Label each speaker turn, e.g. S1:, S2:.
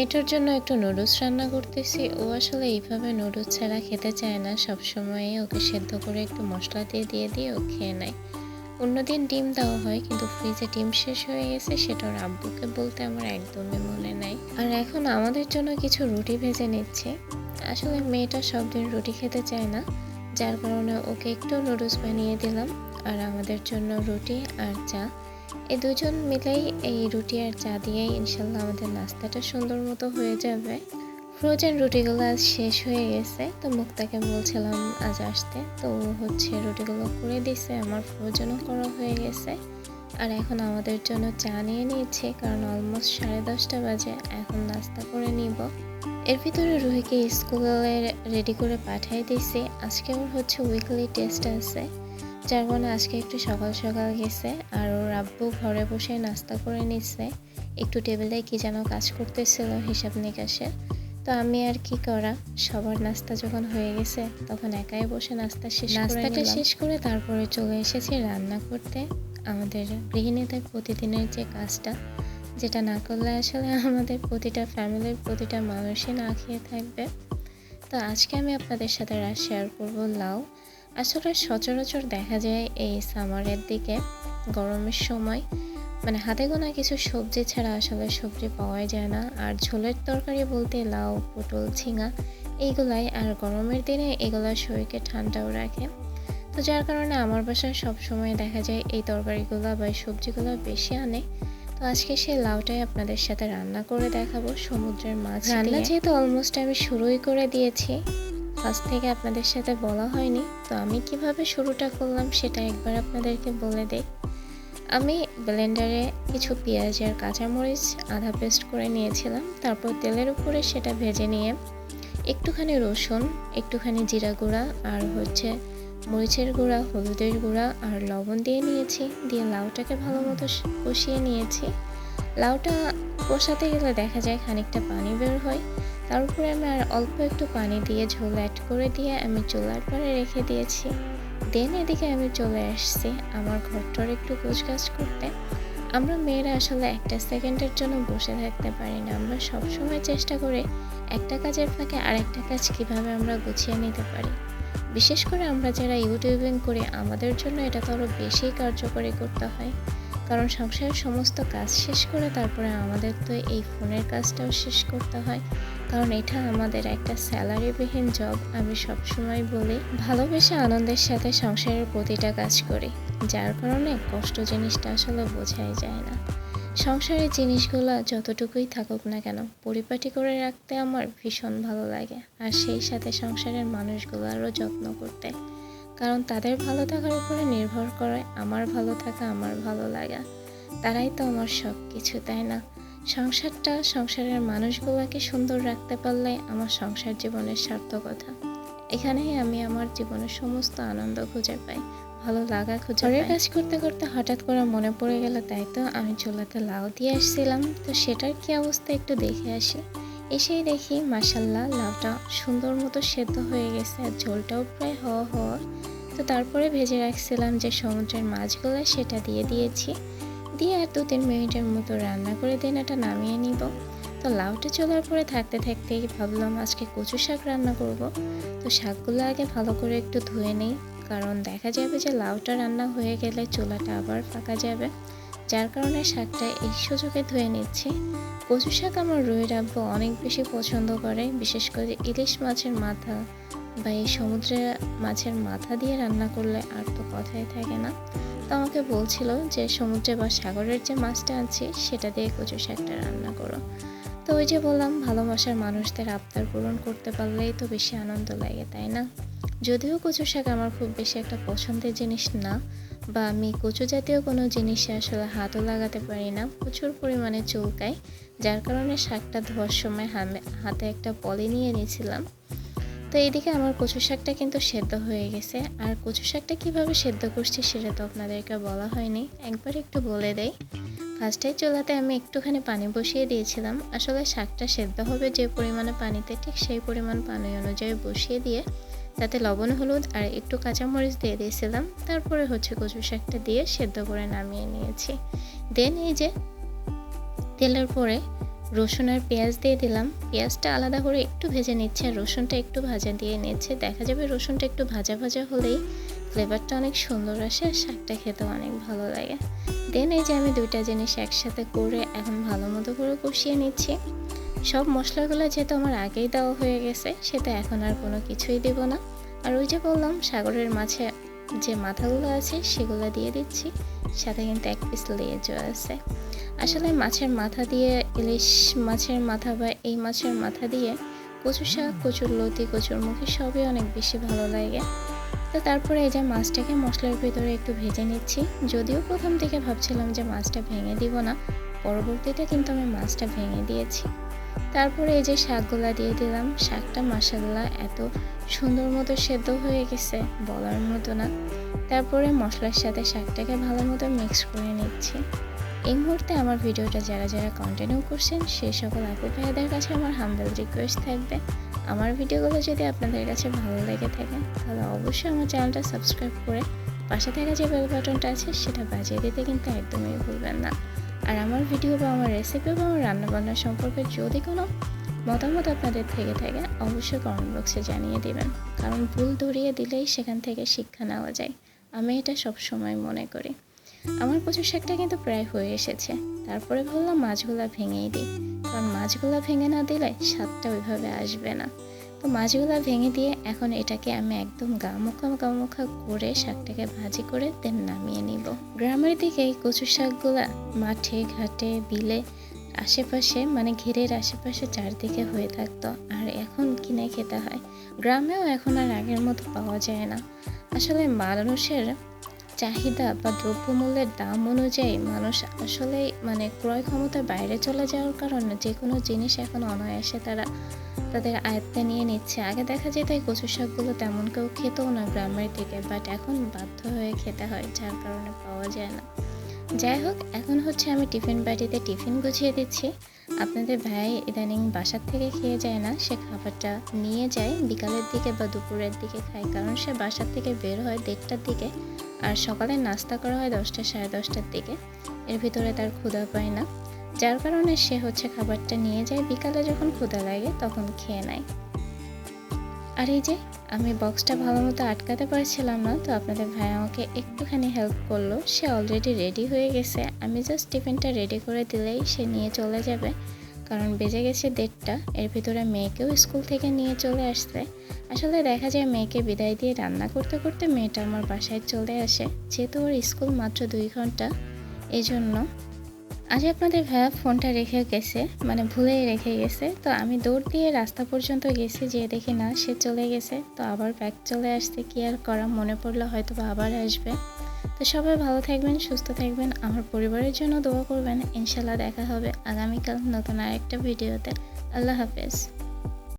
S1: মেয়েটার জন্য একটু নুডলস রান্না করতেছি। ও আসলে এইভাবে নুডলস ছাড়া খেতে চায় না। সবসময় ওকে সেদ্ধ করে একটু মশলা দিয়ে দিয়ে দিয়ে ও খেয়ে নেয়। অন্যদিন ডিম দেওয়া হয়, কিন্তু ফ্রিজে ডিম শেষ হয়ে গেছে, সেটা ওর আব্বুকে বলতে আমার একদমই মনে নাই। আর এখন আমাদের জন্য কিছু রুটি ভেজে নিচ্ছে। আসলে মেয়েটা সব দিন রুটি খেতে চায় না। যার কারণে ওকে একটু নুডলস বানিয়ে দিলাম। আর আমাদের জন্য রুটি আর চা। এই দুজন মিলেই এই রুটি আর চা দিয়েই ইনশাল্লাহ আমাদের নাস্তাটা সুন্দর মতো হয়ে যাবে। ফ্রোজেন রুটিগুলো আজ শেষ হয়ে গেছে। তো মুক্তাকে বলছিলাম আজ আসতে। তো হচ্ছে রুটিগুলো করে দিছে আমার ফ্রোজেনও করা হয়ে গেছে। আর এখন আমাদের জন্য চা নিয়ে নিয়েছে, কারণ অলমোস্ট সাড়ে দশটা বাজে, এখন নাস্তা করে নিব। এর ভিতরে রুহিকে স্কুলে রেডি করে পাঠিয়ে দিয়েছি। আজকে ওর হচ্ছে উইকলি টেস্ট আছে। যার কারণে আজকে একটু সকাল সকাল গেছে আর ওর আব্বু ঘরে বসে নাস্তা করে নিচ্ছে একটু টেবিলে কি যেন কাজ করতেছিল হিসাব নিকাশে। তো আমি আর কি করা? সবার নাস্তা যখন হয়ে গেছে তখন একাই বসে নাস্তা শেষ নাস্তাটা শেষ করে তারপরে চলে এসেছি রান্না করতে। আমাদের গৃহিণীদের প্রতিদিনের যে কাজটা যেটা না করলে আসলে আমাদের প্রতিটা ফ্যামিলির প্রতিটা মানুষই না খেয়ে থাকবে। তো আজকে আমি আপনাদের সাথে শেয়ার করব লাউ। আসলে সচরাচর দেখা যায় এই সামারের দিকে গরমের সময়। মানে হাতে গোনা কিছু সবজি ছাড়া আসলে সবজি পাওয়াই যায় না। আর ঝোলের তরকারি বলতে লাউ পটল ঝিঙা এইগুলাই আর গরমের দিনে এগুলা শরীরকে ঠান্ডাও রাখে। তো যার কারণে আমার বাসায় সবসময় দেখা যায় এই তরকারিগুলো বা এই সবজিগুলো বেশি আনে। তো আজকে সেই লাউটাই আপনাদের সাথে রান্না করে দেখাবো সমুদ্রের মাছ রান্না যেহেতু অলমোস্ট আমি শুরুই করে দিয়েছি। ফার্স্ট থেকে আপনাদের সাথে বলা হয়নি, তো আমি কীভাবে শুরুটা করলাম সেটা একবার আপনাদেরকে বলে দেই। আমি ব্লেন্ডারে কিছু পেঁয়াজ আর কাঁচামরিচ আধা পেস্ট করে নিয়েছিলাম, তারপর তেলের উপরে সেটা ভেজে নিয়ে একটুখানি রসুন, একটুখানি জিরা গুঁড়া আর হচ্ছে মরিচের গুঁড়া, হলুদের গুঁড়া আর লবণ দিয়ে নিয়েছি, দিয়ে লাউটাকে ভালো মতো কষিয়ে নিয়েছি। লাউটা কষাতে গেলে দেখা যায় খানিকটা পানি বের হয়। তার উপরে আমি আর অল্প একটু পানি দিয়ে ঝোল অ্যাড করে দিয়ে আমি চুলার পরে রেখে দিয়েছি। দেন এদিকে আমি চলে আসছি আমার ঘরটার একটু গোছগাছ করতে। আমরা মেয়েরা আসলে একটা সেকেন্ডের জন্য বসে থাকতে পারি না। আমরা সবসময় চেষ্টা করে একটা কাজের ফাঁকে আরেকটা কাজ কীভাবে আমরা গুছিয়ে নিতে পারি। বিশেষ করে আমরা যারা ইউটিউবিং করি, আমাদের জন্য এটা তো আরও বেশি কার্যকরী করতে হয়। কারণ সংসারের সমস্ত কাজ শেষ করে তারপরে আমাদের তো এই ফোনের কাজটাও শেষ করতে হয়। কারণ এটা আমাদের একটা স্যালারিবিহীন জব আমি সবসময় বলি। ভালোবেসে আনন্দের সাথে সংসারের প্রতিটা কাজ করি, যার কারণে কষ্ট জিনিসটা আসলে বোঝাই যায় না। সংসারের জিনিসগুলো যতটুকুই থাকুক না কেন, পরিপাটি করে রাখতে আমার ভীষণ ভালো লাগে। আর সেই সাথে সংসারের মানুষগুলোরও যত্ন করতে। কারণ তাদের ভালো থাকার উপরে নির্ভর করে আমার ভালো থাকা আমার ভালো লাগা। তারাই তো আমার সব কিছু তাই না? সংসারটা সংসারের মানুষগুলোকে সুন্দর রাখতে পারলে আমার সংসার জীবনের সার্থকতা। এখানেই আমি আমার জীবনের সমস্ত আনন্দ খুঁজে পাই, ভালো লাগা খুঁজে ঘরের কাজ করতে করতে হঠাৎ করে মনে পড়ে গেল, তাই তো আমি চুলাতে লাউ দিয়ে আসছিলাম। তো সেটার কি অবস্থা একটু দেখে আসি। এসেই দেখি মাসাল্লাহ লাউটা সুন্দর মতো সেদ্ধ হয়ে গেছে আর ঝোলটাও প্রায় হওয়া হওয়া। তো তারপরে ভেজে রাখছিলাম যে সমুদ্রের মাছগুলো, সেটা দিয়ে দিয়েছি। দিয়ে আর দু তিন মিনিটের মতো রান্না করে দিন এটা নামিয়ে নিব। তো লাউটা চলার পরে থাকতে থাকতেই ভাবলাম আজকে কচু শাক রান্না করব। তো শাকগুলো আগে ভালো করে একটু ধুয়ে নিই, কারণ দেখা যাবে যে লাউটা রান্না হয়ে গেলে চুলাটা আবার ফাঁকা যাবে। যার কারণে শাকটা এই সুযোগে ধুয়ে নিচ্ছি। কচু শাক আমার রুই আব্বু অনেক বেশি পছন্দ করে, বিশেষ করে ইলিশ মাছের মাথা বা এই সমুদ্রে মাছের মাথা দিয়ে রান্না করলে আর তো কথাই থাকে না। তো আমাকে বলছিল যে সমুদ্রে বা সাগরের যে মাছটা আছে, সেটা দিয়ে কচু শাকটা রান্না করো। তো ওই যে বললাম, ভালোবাসার মানুষদের আবদার পূরণ করতে পারলেই তো বেশি আনন্দ লাগে, তাই না? যদিও কচু শাক আমার খুব বেশি একটা পছন্দের জিনিস না বা আমি কচু জাতীয় কোনো জিনিসে আসলে হাতও লাগাতে পারি না, প্রচুর পরিমাণে চুলকায়। যার কারণে শাকটা ধোয়ার সময় হাতে একটা পলি নিয়ে নিয়েছিলাম। তো এইদিকে আমার কচু শাকটা কিন্তু সেদ্ধ হয়ে গেছে। আর কচু শাকটা কীভাবে সেদ্ধ করছি সেটা তো আপনাদেরকে বলা হয়নি। একবার একটু বলে দেই। ফার্স্টে চুলাতে আমি একটুখানি পানি বসিয়ে দিয়েছিলাম। আসলে শাকটা সেদ্ধ হবে যে পরিমাণে পানিতে, ঠিক সেই পরিমাণ পানি অনুযায়ী বসিয়ে দিয়ে তাতে লবণ, হলুদ আর একটু কাঁচামরিচ দিয়ে দিয়েছিলাম। তারপরে হচ্ছে কচু শাকটা দিয়ে সেদ্ধ করে নামিয়ে নিয়েছি। দেন এই যে তেলের পরে রসুন আর পেঁয়াজ দিয়ে দিলাম। পেঁয়াজটা আলাদা করে একটু ভেজে নিচ্ছে। আর রসুনটা একটু ভাজা দিয়ে নিচ্ছে। দেখা যাবে রসুনটা একটু ভাজা ভাজা হলেই ফ্লেভারটা অনেক সুন্দর আসে আর শাকটা খেতেও অনেক ভালো লাগে। দেন এই যে আমি দুইটা জিনিস একসাথে করে এখন ভালো মতো করে কষিয়ে নিচ্ছি। সব মশলাগুলো যেহেতু আমার আগেই দেওয়া হয়ে গেছে, সেটা এখন আর কোনো কিছুই দেব না। আর ওই যে বললাম, সাগরের মাছে যে মাথাগুলো আছে সেগুলো দিয়ে দিচ্ছি। সাথে কিন্তু এক পিস লেজও আছে। আসলে মাছের মাথা দিয়ে, ইলিশ মাছের মাথা বা এই মাছের মাথা দিয়ে কচু শাক, কচুর লতি, কচুর মুখি সবই অনেক বেশি ভালো লাগে। তো তারপরে এই যে মাছটাকে মশলার ভিতরে একটু ভেজে নিচ্ছি। যদিও প্রথম থেকে ভাবছিলাম যে মাছটা ভেঙে দিব না, পরবর্তীতে কিন্তু আমি মাছটা ভেঙে দিয়েছি। তারপরে এই যে শাকগুলা দিয়ে দিলাম। শাকটা মাসাল্লা এত সুন্দর মতো সেদ্ধ হয়ে গেছে, বলার মতো না। তারপরে মশলার সাথে শাকটাকে ভালো মতো মিক্স করে নিচ্ছি। এই মুহূর্তে আমার ভিডিওটা যারা যারা কন্টিনিউ করছেন সেই সকল আপু ভাইয়াদের কাছে আমার হাম্বেল রিকোয়েস্ট থাকবে। আমার ভিডিওগুলো যদি আপনাদের কাছে ভালো লেগে থাকে, তাহলে অবশ্যই আমার চ্যানেলটা সাবস্ক্রাইব করে পাশে থাকা যে বেল বাটনটা আছে, সেটা বাজিয়ে দিতে কিন্তু একদমই ভুলবেন না। আর আমার ভিডিও বা আমার রেসিপি বা আমার রান্নাবান্না সম্পর্কে যদি কোনো মতামত আপনাদের থেকে থাকে, অবশ্যই কমেন্ট বক্সে জানিয়ে দেবেন। কারণ ভুল ধরিয়ে দিলেই সেখান থেকে শিক্ষা নেওয়া যায়। আমি এটা সব সময় মনে করি। আমার কচু শাকটা কিন্তু প্রায় হয়ে এসেছে। তারপরে ভাবলাম মাছগুলা ভেঙেই দিই। কারণ মাছগুলা ভেঙে না দিলে স্বাদটা ওইভাবে আসবে না। তো মাছগুলো ভেঙে দিয়ে এখন এটাকে আমি একদম গামুখা গামুখা করে শাকটাকে ভাজি করে দেন নামিয়ে নিব। গ্রামের দিকে কচু শাকগুলা মাঠে, ঘাটে, বিলে, আশেপাশে মানে ঘেরের আশেপাশে চারদিকে হয়ে থাকতো আর এখন কিনে খেতে হয়। গ্রামেও এখন আর আগের মতো পাওয়া যায় না। আসলে মানুষের চাহিদা বা দ্রব্যমূল্যের দাম অনুযায়ী মানুষ আসলে মানে ক্রয় ক্ষমতার বাইরে চলে যাওয়ার কারণে যে কোনো জিনিস এখন অনায়াসে তারা তাদের আয়ত্তে নিয়ে নিচ্ছে। আগে দেখা যেত এই কচু শাকগুলো তেমন কেউ খেতেও না গ্রামের দিকে বাট এখন বাধ্য হয়ে খেতে হয়, যার কারণে পাওয়া যায় না। যাই হোক, এখন হচ্ছে আমি টিফিন বাটিতে টিফিন গুছিয়ে দিচ্ছি। আপনাদের ভাই ইদানিং বাসার থেকে খেয়ে যায় না, সে খাবারটা নিয়ে যায়, বিকালের দিকে বা দুপুরের দিকে খায়, কারণ সে বাসার থেকে বের হয় দেড়টার দিকে। আর সকালে নাস্তা করা হয় দশটা সাড়ে দশটার দিকে। এর ভিতরে তার ক্ষুধা পায় না। যার কারণে সে হচ্ছে খাবারটা নিয়ে যায়, বিকালে যখন ক্ষুধা লাগে তখন খেয়ে নেয়। আর এই যে, আমি বক্সটা ভালো মতো আটকাতে পারছিলাম না, তো আপনাদের ভাই আমাকে একটুখানি হেল্প করল। সে অলরেডি রেডি হয়ে গেছে। আমি জাস্ট টিফিনটা রেডি করে দিলেই সে নিয়ে চলে যাবে। কারণ বেজে গেছে দেড়টা। এর ভিতরে মেয়েকেও স্কুল থেকে নিয়ে চলে আসছে। আসলে দেখা যায় মেয়েকে বিদায় দিয়ে রান্না করতে করতে মেয়েটা আমার বাসায় চলে আসে। যেহেতু ওর স্কুল মাত্র দুই ঘণ্টা এই জন্য আজ আপনাদের ভাইয়া ফোনটা রেখে গেছে মানে ভুলেই রেখে গেছে। তো আমি দৌড় দিয়ে রাস্তা পর্যন্ত গেছি যে দেখি না, সে চলে গেছে। তো আবার ব্যাগ চলে আসছে, কি আর করা, মনে পড়লে হয়তো বা আবার আসবে। তো সবাই ভালো থাকবেন, সুস্থ থাকবেন। আমার পরিবারের জন্য দোয়া করবেন। ইনশাল্লাহ দেখা হবে আগামীকাল নতুন আরেকটা ভিডিওতে। আল্লাহ হাফেজ।